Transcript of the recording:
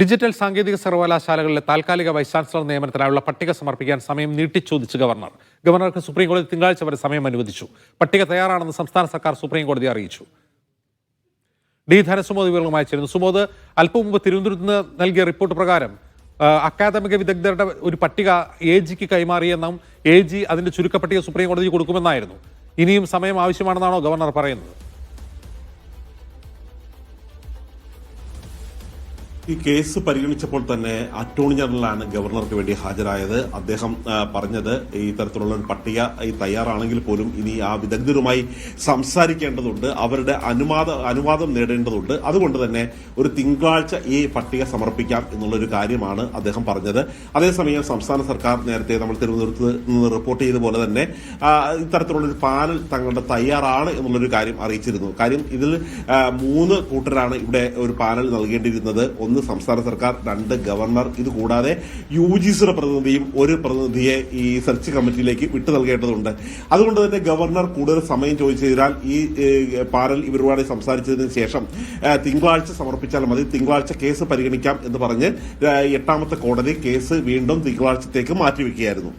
Digital സാങ്കേതിക സർവകലാശാലകളിലെ താൽക്കാലിക vice chancellor നിയമനത്തിനായുള്ള പട്ടിക സമർപ്പിക്കാൻ സമയം നീട്ടിച്ചോദിച്ച് ഗവർണർ. ഗവർണർക്ക് സുപ്രീം കോടതി തിങ്കളാഴ്ച വരെ സമയം അനുവദിച്ചു. പട്ടിക തയ്യാറാണെന്ന് സംസ്ഥാന സർക്കാർ സുപ്രീം കോടതി അറിയിച്ചു. ഡി ധനസുമോദ് വിവരങ്ങളുമായി ചേരുന്നു. സുമോദ് അല്പം മുമ്പ് തിരുവനന്തപുരത്ത് നിന്ന് നൽകിയ റിപ്പോർട്ട് പ്രകാരം അക്കാദമിക വിദഗ്ധരുടെ ഒരു പട്ടിക എ ജിക്ക് കൈമാറിയെന്നും എ ജി അതിന്റെ ചുരുക്കപ്പട്ടിക സുപ്രീം കോടതി കൊടുക്കുമെന്നായിരുന്നു. ഇനിയും സമയം ആവശ്യമാണെന്നാണോ ഗവർണർ പറയുന്നത്? ഈ കേസ് പരിഗണിച്ചപ്പോൾ തന്നെ അറ്റോർണി ജനറലാണ് ഗവർണർക്ക് വേണ്ടി ഹാജരായത്. അദ്ദേഹം പറഞ്ഞത് ഈ തരത്തിലുള്ള ഒരു പട്ടിക ഈ തയ്യാറാണെങ്കിൽ പോലും ഇനി ആ വിദഗ്ധരുമായി സംസാരിക്കേണ്ടതുണ്ട്. അവരുടെ അനുവാദ അനുവാദം നേടേണ്ടതുണ്ട്. അതുകൊണ്ട് തന്നെ ഒരു തിങ്കളാഴ്ച ഈ പട്ടിക സമർപ്പിക്കാം എന്നുള്ളൊരു കാര്യമാണ് അദ്ദേഹം പറഞ്ഞത്. അതേസമയം സംസ്ഥാന സർക്കാർ നേരത്തെ നമ്മൾ തിരുവനന്തപുരത്ത് നിന്ന് റിപ്പോർട്ട് ചെയ്ത പോലെ തന്നെ ഇത്തരത്തിലുള്ളൊരു പാനൽ തങ്ങളുടെ തയ്യാറാണ് എന്നുള്ളൊരു കാര്യം അറിയിച്ചിരുന്നു. കാര്യം ഇതിൽ മൂന്ന് കൂട്ടരാണ് ഇവിടെ ഒരു പാനൽ നൽകേണ്ടിയിരുന്നത്. ഒന്ന് സംസ്ഥാന സർക്കാർ രണ്ട് ഗവർണർ ഇത് കൂടാതെ യു ജി സിയുടെ പ്രതിനിധിയും ഒരു പ്രതിനിധിയെ ഈ സെർച്ച് കമ്മിറ്റിയിലേക്ക് വിട്ടു നൽകേണ്ടതുണ്ട്. അതുകൊണ്ട് തന്നെ ഗവർണർ കൂടുതൽ സമയം ചോദിച്ചതിനാൽ ഈ പാരൽ ഇവരുമായി സംസാരിച്ചതിന് ശേഷം തിങ്കളാഴ്ച സമർപ്പിച്ചാൽ മതി. തിങ്കളാഴ്ച കേസ് പരിഗണിക്കാം എന്ന് പറഞ്ഞ് എട്ടാമത്തെ കോടതി കേസ് വീണ്ടും തിങ്കളാഴ്ചത്തേക്ക് മാറ്റിവെക്കുകയായിരുന്നു.